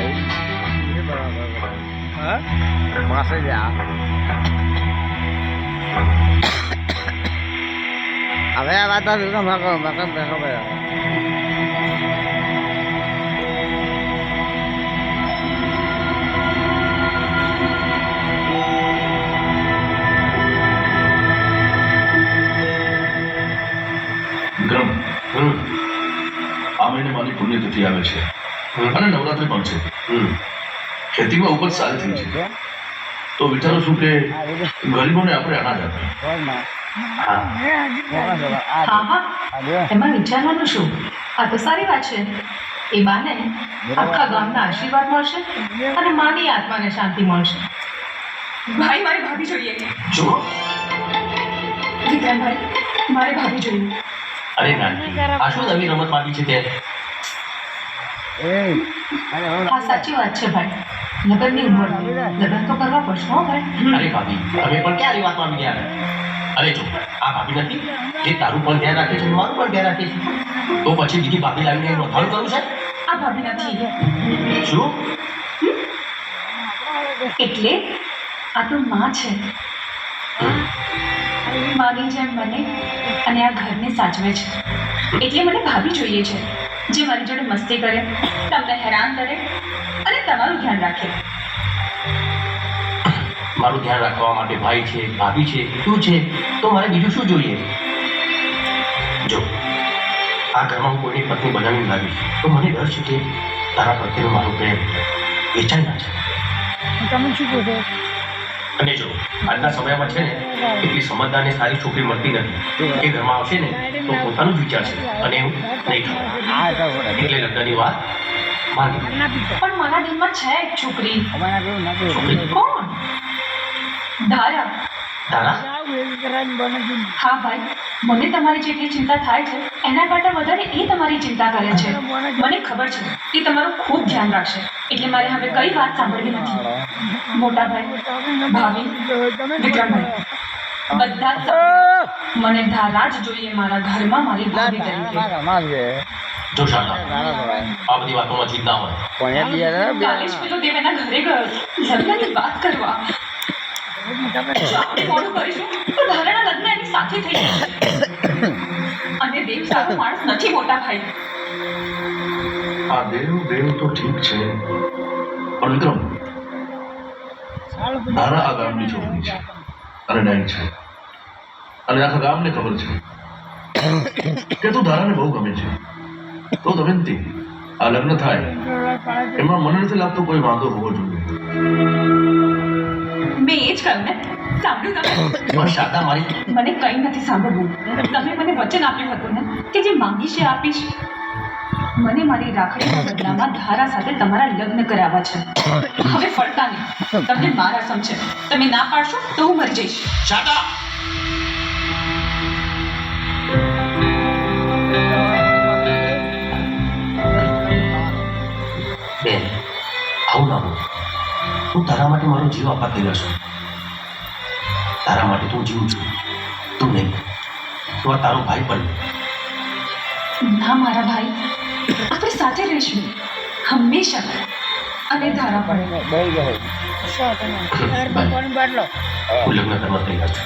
એ બરાબર બરાબર. હા પાસે જા હવે આ વાત આવી કે મકો મકો મકો ભાઈ વિક્રમ આ મહિને મારી પુણ્યતિથિ આવે છે અને નવરાત્રિ પણ છે. ખેતીમાં ઉપજ સારી થઈ છે. તો વિચારું છું કે ગરીબોને આપણે અનાજ આપીએ. હા હા હા. એમાં વિચારવાનું શું? આ તો સારી વાત છે. એ બાને આખા ગામના આશીર્વાદ મળશે અને માની આત્માને શાંતિ મળશે. ભાઈ મારે ભાભી જોઈએ. જો. વિક્રમભાઈ મારે ભાભી જોઈએ. અરે નાની આ શું નવી રમત માંગી છે તે? હા. સાચી વાત છે ભાઈ. લગ્નની ઉંમર લગ્ન તો કરવા પડશે હો ભાઈ. અરે ભાભી તમે પણ ક્યારે વાત ગયા? અરે જો આ ભાભી નથી. જે તારું પણ ધ્યાન રાખે છે મારું પણ ધ્યાન રાખે છે. તો પછી બીજી ભાભી લાવીને એનું કરું છે? આ ભાભી નથી. શું? એટલે આ તો માં છે. માની જેમ મને અને આ ઘરને સાચવે છે. એટલે મને ભાભી જોઈએ છે. જે મારી જોડે મસ્તી કરે તમને હેરાન કરે અને તમારું ધ્યાન રાખે. મારું ધ્યાન રાખવા માટે ભાઈ છે ભાભી છે તું છે તો મારે બીજું શું જોઈએ? જો આ ઘરમાં હું કોઈની પત્ની બનાવીને લાવી તો મને ડર છે કે તારા પ્રત્યેનું મારું પ્રેમ વેચાઈ ના છે તમે શું કહો છો? અને જો આજના સમયમાં છે ને એટલી સમજદાર અને સારી છોકરી મળતી નથી. એ ઘરમાં આવશે ને તો પોતાનું જ વિચારશે અને એવું નહીં થાય. આ તો બોલે એટલે લગ્નની વાત માની પણ મારા દિલમાં છે એક છોકરી. છોકરી? કોણ? ધારા ધારા હા ભાઈ. મને તમારી જેટલી ચિંતા થાય છે એના કરતાં વધારે એ તમારી ચિંતા કરે છે. મને ખબર છે એ તમારું ખૂબ ધ્યાન રાખશે. એટલે મારે હવે કઈ વાત સાંભળવી નથી. મોટા ભાઈ ભાભી વિક્રમભાઈ બધા મને ધારા જ જોઈએ મારા ઘરમાં મારી ભાભી તરીકે. જો શારદા આ બધી વાતોમાં જીત હોય. કોને દિયા રે કાલે જ પેલો દેવ એના ઘરે ગયો. લગ્નની વાત કરવા. જો કરીશું. તો ધારાના લગ્ન એની સાથે થઈ જશે. નથી મોટા ભાઈ આ દેવ દેવ તો ઠીક છે, પણ વિક્રમ તારા આ ગામની છોકરી છે અને ડાઈ છે. અને આખા ગામને ખબર છે કે તું ધારાને બહુ ગમે છે. તો દમયંતી આ લગ્ન થાય, એમાં મને નથી લાગતો કોઈ વાંધો હોવો જોઈએ. મેં એ જ કહ્યું ને સાંભળ્યું તમે પણ મારી મને કંઈ નથી સાંભળવું તમે મને વચન આપ્યું હતું ને કે જે માંગીશ એ આપીશ મને મારી રાખડીના બદલામાં ધારા સાથે તમારા લગ્ન કરાવવા છે હવે ફરતા નહીં તમને મારા સમજે તમે ના પાડશો તો હું મરી જઈશ શારદા બેન આવું ના બોલ હું તારા માટે મારો જીવ આપવા તૈયાર છું. તારા માટે તું જીવ છું. તું નહીં. તું આ તારો ભાઈ પણ ના મારા ભાઈ. આપણે સાથે રહીશું. હંમેશા. અને ધારા પડે બહુ ગયો. હું લગ્ન કરવા તૈયાર છું.